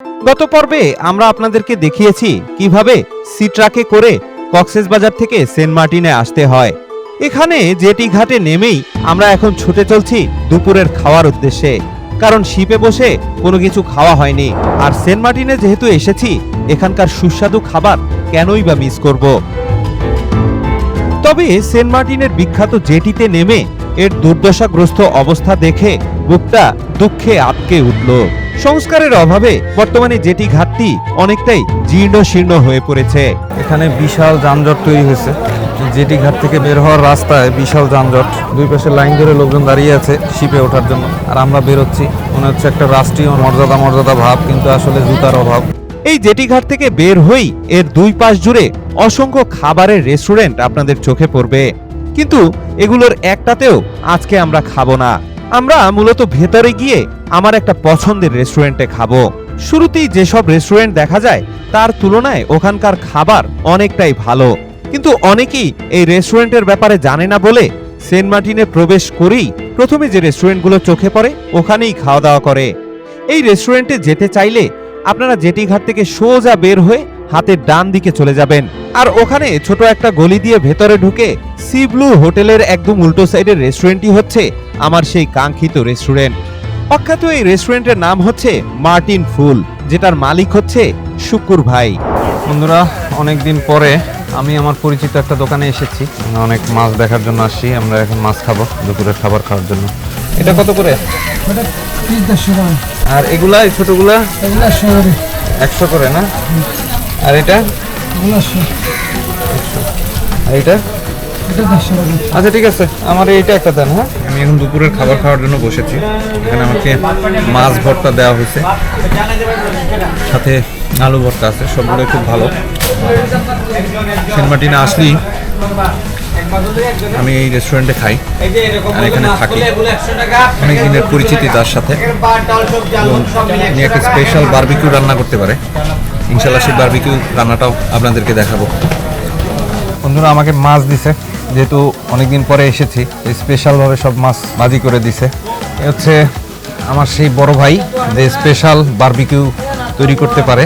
গত পর্বে আমরা আপনাদেরকে দেখিয়েছি কীভাবে সি ট্রাকে করে কক্সেসবাজার থেকে সেন্ট মার্টিনে আসতে হয়। এখানে জেটি ঘাটে নেমেই আমরা এখন ছুটে চলছি দুপুরের খাওয়ার উদ্দেশ্যে। কারণ শিপে বসে কোনো কিছু খাওয়া হয়নি। আর সেন্ট মার্টিনে যেহেতু এসেছি, এখানকার সুস্বাদু খাবার কেনই বা মিস করব? তবে সেন্ট মার্টিনের বিখ্যাত জেটিতে নেমে এর দুর্দশাগ্রস্ত অবস্থা দেখে বুকটা দুঃখে আটকে উঠল। সংস্কারের অভাবে বর্তমানে জেটি ঘাটটি অনেকটাই জীর্ণ শীর্ণ হয়ে পড়েছে। এখানে বিশাল যানজট তৈরি হয়েছে। জেটি ঘাট থেকে বের হওয়ার রাস্তায় বিশাল যানজট। দুই পাশে লাইন ধরে লোকজন দাঁড়িয়ে আছে শিপে ওঠার জন্য। আর আমরা বেরোচ্ছি। মনে হচ্ছে একটা রাষ্ট্রীয় মর্যাদা মর্যাদা ভাব কিন্তু আসলে জুতার অভাব। এই জেটি ঘাট থেকে বের হই এর দুই পাশ জুড়ে অসংখ্য খাবারের রেস্টুরেন্ট আপনাদের চোখে পড়বে। কিন্তু এগুলোর একটাতেও আজকে আমরা খাব না। আমরা মূলত ভেতরে গিয়ে আমার একটা পছন্দের রেস্টুরেন্টে খাব। শুরুতেই যেসব রেস্টুরেন্ট দেখা যায়, তার তুলনায় ওখানকার খাবার অনেকটাই ভালো। কিন্তু অনেকেই এই রেস্টুরেন্টের ব্যাপারে জানে না বলে সেন্ট মার্টিনে প্রবেশ করেই প্রথমে যে রেস্টুরেন্টগুলো চোখে পড়ে, ওখানেই খাওয়া দাওয়া করে। এই রেস্টুরেন্টে যেতে চাইলে আপনারা জেটি ঘাট থেকে সোজা বের হয়ে হাতের ডান দিকে চলে যাবেন। আর ওখানে ছোট একটা গলি দিয়ে ভেতরে ঢুকে সি ব্লু হোটেলের একদম উল্টো সাইডের রেস্টুরেন্টই হচ্ছে আমার সেই কাঙ্ক্ষিত রেস্টুরেন্ট। অখ্যাত এই রেস্টুরেন্টের নাম হচ্ছে মার্টিন ফুল যেটার মালিক হচ্ছে শুকুর ভাই। বন্ধুরা অনেক দিন পরে আমি আমার পরিচিত একটা দোকানে এসেছি। আমরা অনেক মাছ দেখার জন্য আসছি আমরা এখন মাছ খাব দুপুরের খাবার খাওয়ার জন্য। এটা কত করে? আর এগুলা এই ছোটগুলা? একশো করে না? আর এটা? আর এটা? এটা দেড়শো টাকা। আচ্ছা ঠিক আছে। আমার এইটা একটা দেন হ্যাঁ? আমি এখন দুপুরের খাবার খাওয়ার জন্য বসেছি। এখানে আমাকে মাছ ভর্তা দেওয়া হয়েছে। সাথে আলু ভর্তা আছে সবগুলো খুব ভালো। সেন্ট মার্টিনে আসলেই আমি এই রেস্টুরেন্টে খাই। আর এখানে থাকি। অনেক দিনের পরিচিতি তার সাথে। এবং একটা স্পেশাল বারবিকিউ রান্না করতে পারে। ইনশাল্লাহ সেই বারবিকিউ রান্নাটাও আপনাদেরকে দেখাবো। বন্ধুরা আমাকে মাছ দিছে। যেহেতু অনেকদিন পরে এসেছি স্পেশালভাবে সব মাছ ভাজি করে দিছে। এ হচ্ছে আমার সেই বড় ভাই যে স্পেশাল বারবিকিউ তৈরি করতে পারে।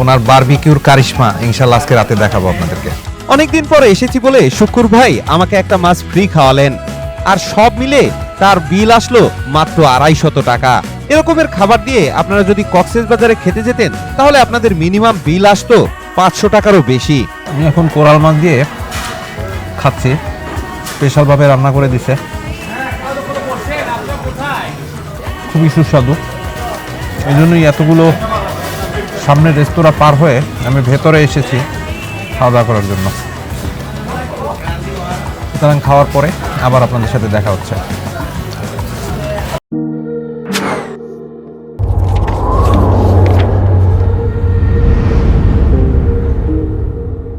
ওনার বারবিকিউর কারিশমা ইনশাল্লাহ আজকে রাতে দেখাবো আপনাদেরকে। অনেকদিন পরে এসেছি বলে শুকুর ভাই আমাকে একটা মাছ ফ্রি খাওয়ালেন। আর সব মিলে তার বিল আসলো মাত্র আড়াইশত টাকা। এরকমের খাবার দিয়ে আপনারা যদি কক্সেস বাজারে খেতে যেতেন, তাহলে আপনাদের মিনিমাম বিল আসতো পাঁচশো টাকারও বেশি। আমি এখন কোরাল মাছ দিয়ে খাচ্ছি। স্পেশালভাবে রান্না করে দিছে। খুবই সুস্বাদু। এই জন্যই এতগুলো সামনের রেস্তোরাঁ পার হয়ে আমি ভেতরে এসেছি খাওয়া দাওয়া করার জন্য। সুতরাং খাওয়ার পরে আবার আপনাদের সাথে দেখা হচ্ছে।